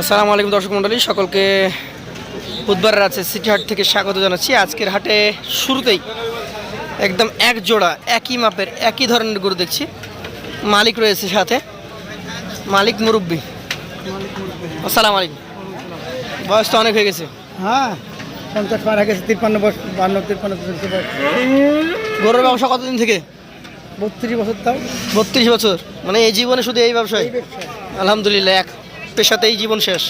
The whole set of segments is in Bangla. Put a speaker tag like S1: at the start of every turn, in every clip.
S1: আসসালামু আলাইকুম দর্শক মণ্ডলী সকলকে বুধবারের আছে সিটি হাট থেকে স্বাগত জানাচ্ছি। আজকের হাটে শুরুতেই একদম এক জোড়া একই মাপের একই ধরনের গরু দেখছি। মালিক রয়েছে সাথে। মালিক মুরব্বী। আসসালামু আলাইকুম। বয়স তো অনেক হয়ে গেছে।
S2: হ্যাঁ পঞ্চাশ পার হয়ে গেছে তিপ্পান্ন বছর বান্ন তিপ্পান্ন
S1: গরুর ব্যবসা কতদিন থেকে?
S2: বত্রিশ বছর তাও।
S1: বত্রিশ বছর। মানে এই জীবনে শুধু এই ব্যবসায়। আলহামদুলিল্লাহ এক পেশাতেই জীবন শেষ।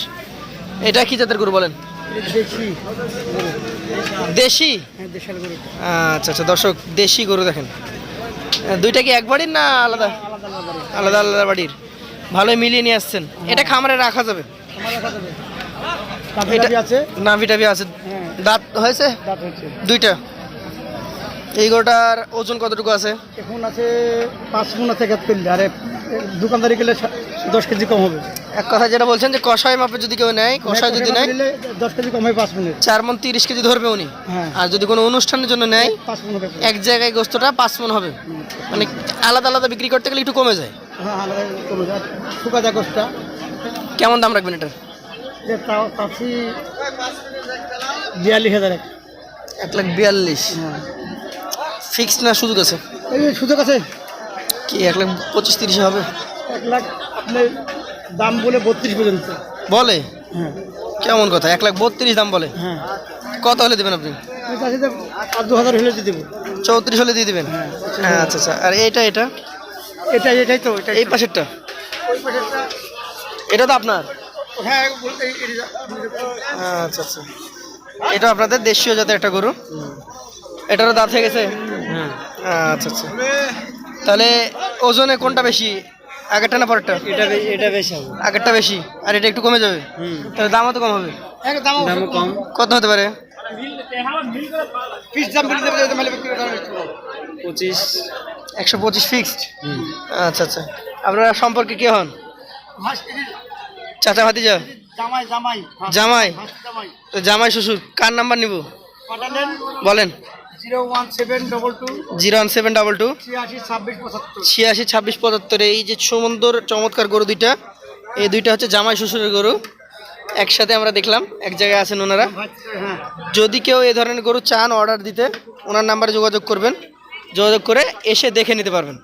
S1: এটা কি জাতের গরু বলেন?
S2: দেশি। হ্যাঁ
S1: আচ্ছা আচ্ছা দর্শক দেশি গরু দেখেন। দুইটা কি এক বাড়ির না আলাদা?
S2: আলাদা আলাদা বাড়ি।
S1: আলাদা আলাদা বাড়ির। ভালোই মিলিয়ে নিয়ে আসছেন। এটা খামারে রাখা যাবে?
S2: আছে
S1: নাভি টাভি আছে?
S2: হ্যাঁ।
S1: দাঁত হয়েছে? দুইটা। এই গরুটার ওজন কতটুকু আছে?
S2: এখন আছে পাঁচ মন আছে আরে দোকানদারি গেলে দশ কেজি কম হবে।
S1: এক কথা যেটা বলছেন যে কষায় মাপে যদি কেউ নেয় কষায় যদি নেয়
S2: দশ কেজি কম হয় পাঁচ মনের
S1: চার মন তিরিশ কেজি ধরবে উনি।
S2: হ্যাঁ।
S1: আর যদি কোনো অনুষ্ঠানের জন্য নেয় এক জায়গায় গোস্তটা পাঁচ মন হবে। মানে আলাদা আলাদা বিক্রি করতে গেলে একটু কমে যায়।
S2: হ্যাঁ আলাদা কমে যায়। শুকা যায় গোষ্ঠটা
S1: কেমন দাম রাখবেন এটা
S2: যে তাও কাছি বিয়াল্লিশ হাজার এক।
S1: লাখ বিয়াল্লিশ।
S2: হ্যাঁ।
S1: ফিক্সড না সুযোগ আছে?
S2: সুযোগ আছে?
S1: কি এক লাখ পঁচিশ তিরিশে হবে?
S2: এক লাখ আপনার দাম বলে বত্রিশ পর্যন্ত।
S1: বলে?
S2: হ্যাঁ।
S1: কেমন কথা? এক লাখ বত্রিশ দাম বলে?
S2: হ্যাঁ।
S1: কত হলে দেবেন আপনি?
S2: দু হাজার হলে দিয়ে দেবো।
S1: চৌত্রিশ হলে দিয়ে দেবেন? হ্যাঁ আচ্ছা আচ্ছা। আর এইটা এটা?
S2: এটাই এটাই তো এটাই
S1: এই পাশেরটা?
S2: ওই পাশেরটা।
S1: এটা তো আপনার?
S2: হ্যাঁ
S1: আচ্ছা আচ্ছা। এটা আপনাদের দেশীয় জাতের একটা গরু? এটারও দাঁত হয়ে গেছে?
S2: হ্যাঁ
S1: আচ্ছা আচ্ছা। তাহলে ওজনে কোনটা বেশি? আগেরটা না পরেরটা?
S2: এটা এটা বেশি হবে।
S1: আগেরটা বেশি আর এটা একটু কমে যাবে?
S2: হুম।
S1: তাহলে দামও তো কম হবে।
S2: দাম কম।
S1: কত হতে পারে। পঁচিশ। একশো পঁচিশ ফিক্সড আচ্ছা আচ্ছা। আপনারা সম্পর্কে কে হন? চাচা ভাতিজা?
S2: জামাই জামাই।
S1: জামাই?
S2: জামাই।
S1: শ্বশুর কার নাম্বার নিব? বলেন।
S2: Zero one seven double two ছিয়াশি ছাব্বিশ পঁচাত্তর।
S1: এই যে সুমন্দর চমৎকার গরু দুইটা এই দুইটা হচ্ছে জামাই শ্বশুরের গরু। একসাথে আমরা দেখলাম এক জায়গায় আছেন ওনারা। যদি কেউ এই ধরনের গরু চান অর্ডার দিতে ওনার নাম্বারে যোগাযোগ করবেন। যোগাযোগ করে এসে দেখে নিতে পারবেন।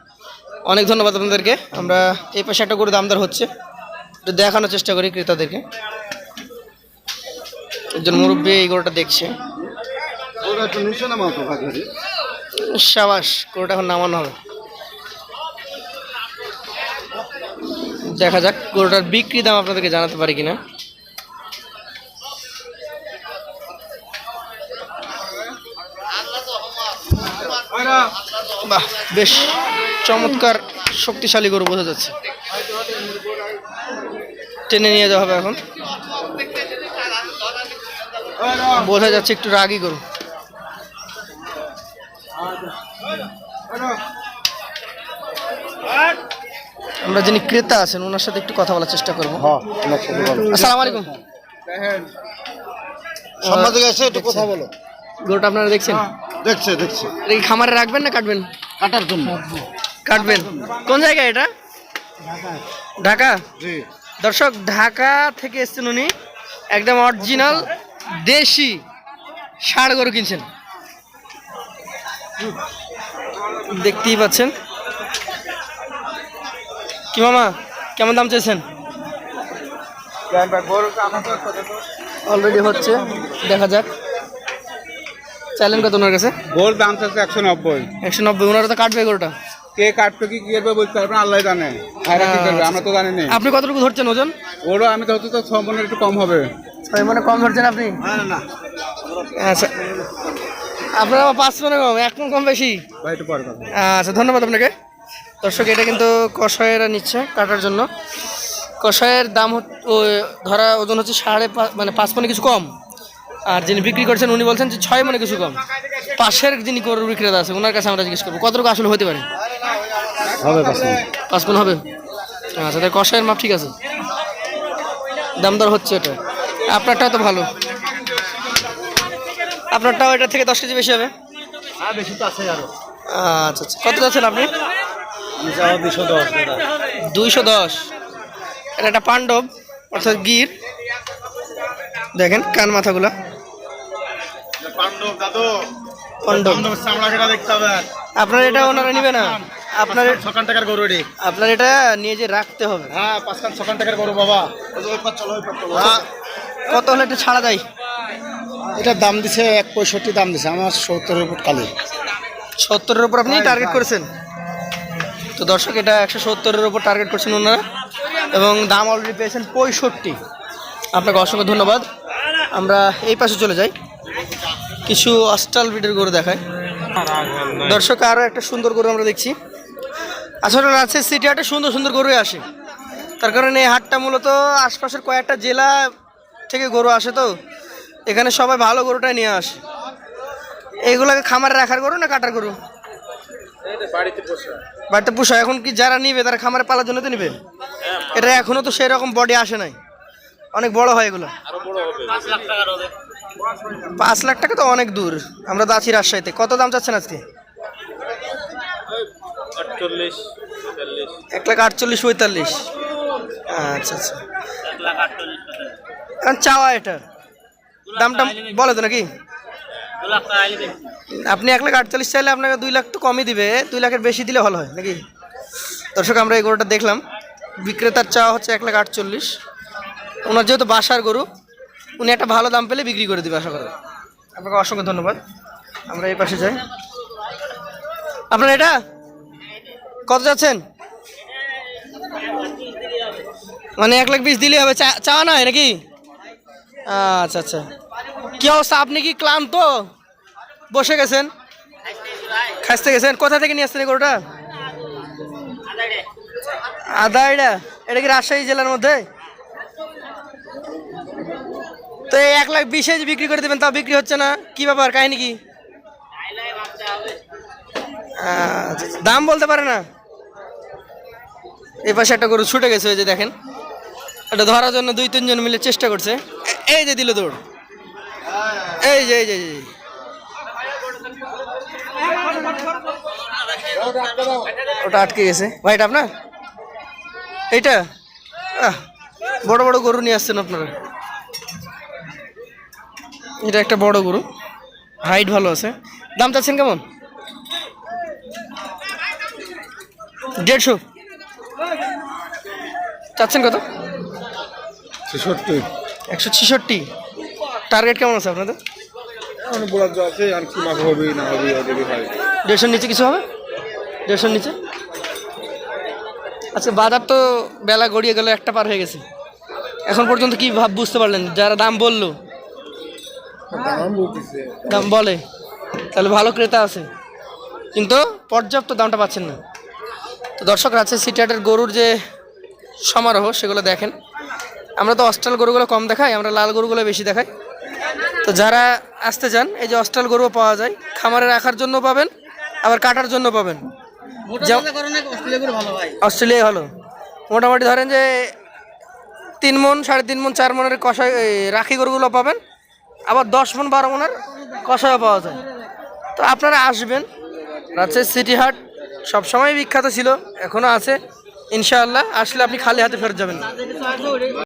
S1: অনেক ধন্যবাদ আপনাদেরকে। আমরা এই পাশে একটা গরু দামদার হচ্ছে। একটু দেখানোর চেষ্টা করি ক্রেতাদেরকে। একজন মুরব্বী এই গরুটা দেখছে। এখন নামানো হবে। দেখা যাক গরুটার বিক্রি দাম আপনাদেরকে জানাতে পারি কিনা। বাহ, বেশ চমৎকার, শক্তিশালী গরু বোঝা যাচ্ছে। টেনে নিয়ে যাওয়া হবে এখন। বোঝা যাচ্ছে একটু রাগি গরু। আমরা যিনি ক্রেতা আছেন ওনার সাথে একটু কথা বলার চেষ্টা করব। আসসালামু আলাইকুম।
S3: একটু কথা বলো।
S1: গরুটা আপনারা দেখছেন?
S3: দেখছে দেখছে।
S1: এটা কি খামারে রাখবেন না কাটবেন?
S3: কাটার জন্য।
S1: কাটবেন। কোন জায়গায় এটা? ঢাকা। দর্শক ঢাকা থেকে এসছেন উনি। একদম অরিজিনাল দেশি ষাড় গরু কিনছেন। দেখতেই পাচ্ছেন। কি মামা কেমন দাম চেয়েছেন অলরেডি হচ্ছে দেখা যাক। চাইলেন কত ওনার কাছে?
S4: গোল দাম চাচ্ছে একশো নব্বই।
S1: একশো নব্বই ওনারা তো কাটবে গরুটা।
S4: কে কাটবে কি কি করবে বলতে পারবে না আল্লাহ জানে। ভাইরা কি করবে আমরা তো জানি না।
S1: আপনি কতটুকু ধরছেন ওজন?
S4: ওরও আমি তো হতে তো সম্পূর্ণ একটু কম হবে।
S1: ছয় মানে কম ধরছেন আপনি? আচ্ছা। আপনারা আবার পাঁচ মানে কম এক মণ কম বেশি। আচ্ছা ধন্যবাদ আপনাকে। দর্শক এটা কিন্তু কষায়েরা নিচ্ছে কাটার জন্য। কষায়ের দাম ধরা ওজন হচ্ছে সাড়ে পাঁচ মানে পাঁচ মনে কিছু কম। আর যিনি বিক্রি করছেন উনি বলছেন যে ছয় মনে কিছু কম। পাশের যিনি গরুর বিক্রেতা আছে ওনার কাছে আমরা জিজ্ঞেস করব। কতটুকু আসলে হতে পারে?
S3: হবে
S1: পাঁচ মন। হবে? আচ্ছা তাহলে কষায়ের মাপ ঠিক আছে? দাম দর হচ্ছে এটা। আপনারটাও তো ভালো। আপনারটাও এটা থেকে দশ কেজি বেশি হবে?
S2: হ্যাঁ বেশি তো আছে আরও।
S1: আচ্ছা আচ্ছা। কত যাচ্ছেন আপনি?
S2: দুশো দশ
S1: দুইশো দশ। এটা একটা পাণ্ডব অর্থাৎ গির। দেখেন কান মাথাগুলা। আপনার এটা ওনারা নিবে না। আপনার
S3: ছকান টাকার গরু এটি
S1: আপনার এটা নিয়ে যে রাখতে হবে।
S3: হ্যাঁ পাঁচখান ছকান টাকার গরু বাবা। পাঁচ পাঁচ
S1: কত হলে এটা ছাড়া যায়
S2: এটার দাম দিছে এক পঁয়ষট্টি দাম দিছে আমার সত্তরের উপর কালি।
S1: সত্তরের উপর আপনি টার্গেট করেছেন? তো দর্শক এটা একশো সত্তরের উপর টার্গেট করছেন ওনারা। এবং দাম অলরেডি পেয়েছেন পঁয়ষট্টি। আপনাকে অসংখ্য ধন্যবাদ। আমরা এই পাশে চলে যাই। কিছু অস্টাল ব্রিডের গরু দেখায় দর্শক আরও একটা সুন্দর গরু আমরা দেখছি। আসলে রাজশাহী সিটি হাটে সুন্দর সুন্দর গরুই আসে। তার কারণে এই হাটটা মূলত আশপাশের কয়েকটা জেলা থেকে গরু আসে তো। এখানে সবাই ভালো গরুটাই নিয়ে আসে। এইগুলাকে খামারে রাখার গরু না কাটার গরু? বাড়িতে পোষা। এখন কি যারা নিবে, তারা খামারে পালার জন্য তো নিবে? এটা এখনও তো সেই রকম বডি আসে নাই। অনেক বড় হয় এগুলো। পাঁচ লাখ টাকা তো অনেক দূর। আমরা তো আছি রাজশাহীতে। কত দাম চাচ্ছেন আজকে? এক লাখ আটচল্লিশ, পঁয়তাল্লিশ। আচ্ছা আচ্ছা। চাওয়া এটা। দামটা বলে তো নাকি? আপনি এক লাখ আটচল্লিশ চাইলে আপনাকে দুই লাখ তো কমই দিবে, দুই লাখের বেশি দিলে ভালো হয়, নাকি? দর্শক, আমরা এই গরুটা দেখলাম। বিক্রেতার চাওয়া হচ্ছে এক লাখ আটচল্লিশ। ওনার যেহেতু বাসার গরু, উনি একটা ভালো দাম পেলে বিক্রি করে দিবে, আশা করি আপনাকে অসংখ্য ধন্যবাদ। আমরা এই পাশে যাই। আপনার এটা? কত যাচ্ছেন? মানে এক লাখ বিশ দিলেই হবে। চা- চাওয়া নয় নাকি? আচ্ছা আচ্ছা। কি অবস্থা? আপনি কি ক্লান্ত? বসে গেছেন। খাসতে গেছেন? কোথা থেকে নিয়ে আসছেন গরুটা? আদাইডা এটা। এটা কি রাজশাহী জেলার মধ্যে? তো এই এক লাখ বিশে বিক্রি করে দেবেন, তাও বিক্রি হচ্ছে না। কি ব্যাপার? কাহিনি কি? আচ্ছা। দাম বলতে পারে না। এই পাশে একটা গরু ছুটে গেছে, ওই যে দেখেন। এটা ধরার জন্য দুই তিনজন মিলে চেষ্টা করছে। এই যে দিল দৌড়। এই যে এই যে। ওটা আটকে গেছে। ভাই এটা আপনার? এইটা? বড় বড় গরু নিয়ে আসছেন আপনারা। এটা একটা বড় গরু। হাইট ভালো আছে। দাম চাচ্ছেন কেমন? দেড়শো। চাচ্ছেন কত?
S3: ছেষট্টি।
S1: একশো ছেষট্টি। টার্গেট কেমন আছে আপনাদের?
S4: অনেক বলার যা আছে আর কি মাছ হবে না হবে ওদেরই হয়।
S1: দেড়শোর নিচে কিছু হবে? দেড়শোর নিচে? আচ্ছা বাজার তো বেলা গড়িয়ে গেল একটা পার হয়ে গেছে। এখন পর্যন্ত কি ভাব বুঝতে পারলেন? যারা দাম বলল।
S4: দাম
S1: দাম বলে। তাহলে ভালো ক্রেতা আছে। কিন্তু পর্যাপ্ত দামটা পাচ্ছেন না। তো দর্শক আছে সিটিহাটের গরুর যে সমারোহ সেগুলো দেখেন। আমরা তো অস্ট্রাল গরুগুলো কম দেখাই আমরা লাল গরুগুলো বেশি দেখাই। তো যারা আসতে চান এই যে অস্ট্রাল গরুও পাওয়া যায় খামারে রাখার জন্য পাবেন আবার কাটার জন্য পাবেন। অস্ট্রেলিয়ায় ভালো মোটামুটি ধরেন যে তিন মন সাড়ে তিন মন চার মনের কষাই রাখি গরুগুলো পাবেন আবার দশ মন বারো মনের কষাইও পাওয়া যায়। তো আপনারা আসবেন রাজশাহী সিটি হাট সবসময় বিখ্যাত ছিল এখনও আছে ইনশাআল্লাহ আসলে আপনি খালি হাতে ফেরত যাবেন।